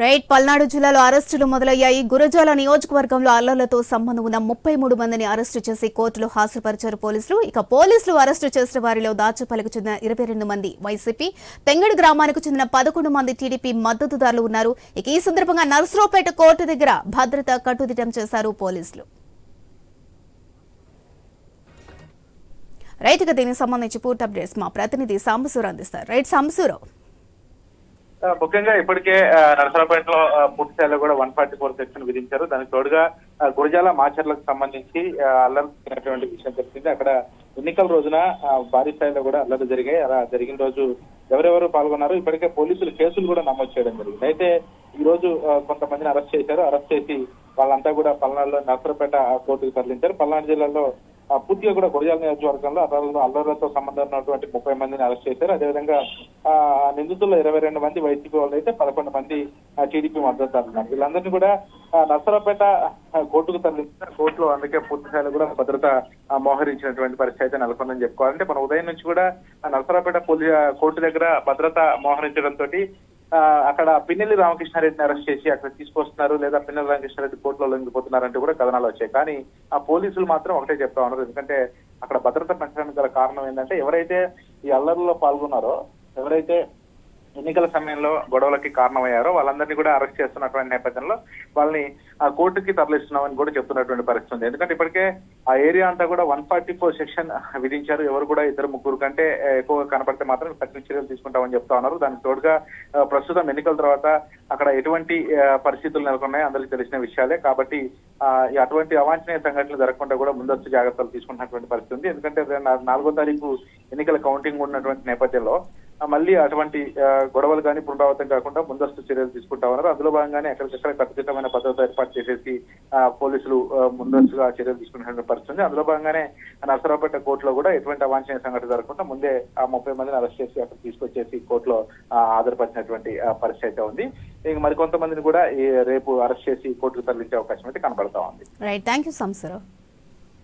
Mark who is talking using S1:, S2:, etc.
S1: Right Palnadu జిల్లాలో అరెస్టులు మొదలయ్యాయి. గురజాల నియోజకవర్గంలో అల్లర్లతో సంబంధం ఉన్న ముప్పై మూడు మందిని అరెస్టు చేసి కోర్టులో హాజరుపరిచారు పోలీసులు. ఇక పోలీసులు అరెస్టు చేసిన వారిలో దాచపల్లికి చెందిన ఇరవై రెండు మంది వైసీపీ తెంగడి గ్రామానికి చెందిన పదకొండు మంది టీడీపీ మద్దతుదారులు ఉన్నారు. ఇక ఈ సందర్భంగా నర్సరావుపేట కోర్టు దగ్గర భద్రత కట్టుదిట్టం చేశారు పోలీసులు. రైతుగా దీనికి సంబంధించి పూర్తి అప్డేట్స్ మా ప్రతినిధి సాంబసూరు అందిస్తారు. రైట్
S2: సాంబసూరావు ముఖ్యంగా ఇప్పటికే ఆ, నరసరావుపేటలో ఆ, స్థాయిలో కూడా వన్ ఫార్టీ ఫోర్ సెక్షన్ విధించారు. దానికి తోడుగా గురజాల మాచర్లకు సంబంధించి అల్లర్లు జరిగినటువంటి విషయం తెలిసింది. అక్కడ ఎన్నికల రోజున భారీ స్థాయిలో కూడా అల్లర్లు జరిగాయి. అలా జరిగిన రోజు ఎవరెవరు పాల్గొన్నారు ఇప్పటికే పోలీసులు కేసులు కూడా నమోదు చేయడం జరిగింది. అయితే ఈ రోజు కొంతమందిని అరెస్ట్ చేశారు. అరెస్ట్ చేసి వాళ్ళంతా కూడా పల్నాడులో నరసరాపేట కోర్టుకు తరలించారు. పల్నాడు జిల్లాలో పూర్తిగా కూడా గురజాల నియోజకవర్గంలో అల్లర్లు అల్లర్లతో సంబంధం ఉన్నటువంటి ముప్పై మందిని అరెస్ట్ చేశారు. అదేవిధంగా ఆ, నిందితుల్లో ఇరవై రెండు మంది వైసీపీ వాళ్ళు అయితే పదకొండు మంది టీడీపీ మద్దతుదారులు ఉన్నారు. వీళ్ళందరినీ కూడా నర్సరాపేట నర్సరావుపేట కోర్టుకు తరలించారు. కోర్టులో అందుకే పూర్తి స్థాయిలో కూడా భద్రత మోహరించినటువంటి పరిస్థితి అయితే నెలకొందని చెప్పుకోవాలంటే మన ఉదయం నుంచి కూడా నర్సరాపేట నర్సరావుపేట పోలీ కోర్టు దగ్గర భద్రత మోహరించడంతో అక్కడ పిన్నెల్లి రామకృష్ణారెడ్డిని అరెస్ట్ చేసి అక్కడ తీసుకొస్తున్నారు లేదా పిన్నెల్లి రామకృష్ణారెడ్డి కోర్టులో లొంగిపోతున్నారంటే కూడా కథనాలు వచ్చాయి. కానీ ఆ పోలీసులు మాత్రం ఒకటే చెప్తా ఉన్నారు. ఎందుకంటే అక్కడ భద్రత పెంచడానికి గల కారణం ఏంటంటే ఎవరైతే ఈ అల్లర్లలో పాల్గొన్నారో ఎవరైతే ఎన్నికల సమయంలో గొడవలకి కారణమయ్యారో వాళ్ళందరినీ కూడా అరెస్ట్ చేస్తున్నటువంటి నేపథ్యంలో వాళ్ళని ఆ కోర్టుకి తరలిస్తున్నామని కూడా చెప్తున్నటువంటి పరిస్థితి ఉంది. ఎందుకంటే ఇప్పటికే ఆ ఏరియా అంతా కూడా వన్ ఫార్టీ ఫోర్ సెక్షన్ విధించారు. ఎవరు కూడా ఇద్దరు ముగ్గురు కంటే ఎక్కువ కనపడితే మాత్రం కఠిన చర్యలు తీసుకుంటామని చెప్తా ఉన్నారు. దానికి తోడుగా ప్రస్తుతం ఎన్నికల తర్వాత అక్కడ ఎటువంటి పరిస్థితులు నెలకొన్నాయో అందరికీ తెలిసిన విషయాలే. కాబట్టి ఆ, అటువంటి అవాంఛనీయ సంఘటనలు జరగకుండా కూడా ముందస్తు జాగ్రత్తలు తీసుకుంటున్నటువంటి పరిస్థితి ఉంది. ఎందుకంటే నాలుగో తారీఖు ఎన్నికల కౌంటింగ్ ఉన్నటువంటి నేపథ్యంలో మళ్ళీ అటువంటి గొడవలు కానీ పునరావృతం కాకుండా ముందస్తు చర్యలు తీసుకుంటామన్నారు అందులో భాగంగానే ఎక్కడికక్కడ ఖచ్చితమైన భద్రత ఏర్పాటు చేసేసి పోలీసులు ముందస్తుగా చర్యలు తీసుకున్నటువంటి పరిస్థితి ఉంది. అందులో భాగంగానే నరసరావుపేట కోర్టులో కూడా ఎటువంటి అవాంఛనీయ సంఘటన జరగకుండా ముందే ఆ ముప్పై మందిని అరెస్ట్ చేసి అక్కడ తీసుకొచ్చేసి కోర్టులో ఆధారపరిచినటువంటి పరిస్థితి అయితే ఉంది. ఇంక మరికొంతమందిని కూడా రేపు అరెస్ట్ చేసి కోర్టుకు తరలించే అవకాశం అయితే కనబడతా ఉంది.
S1: Right thank you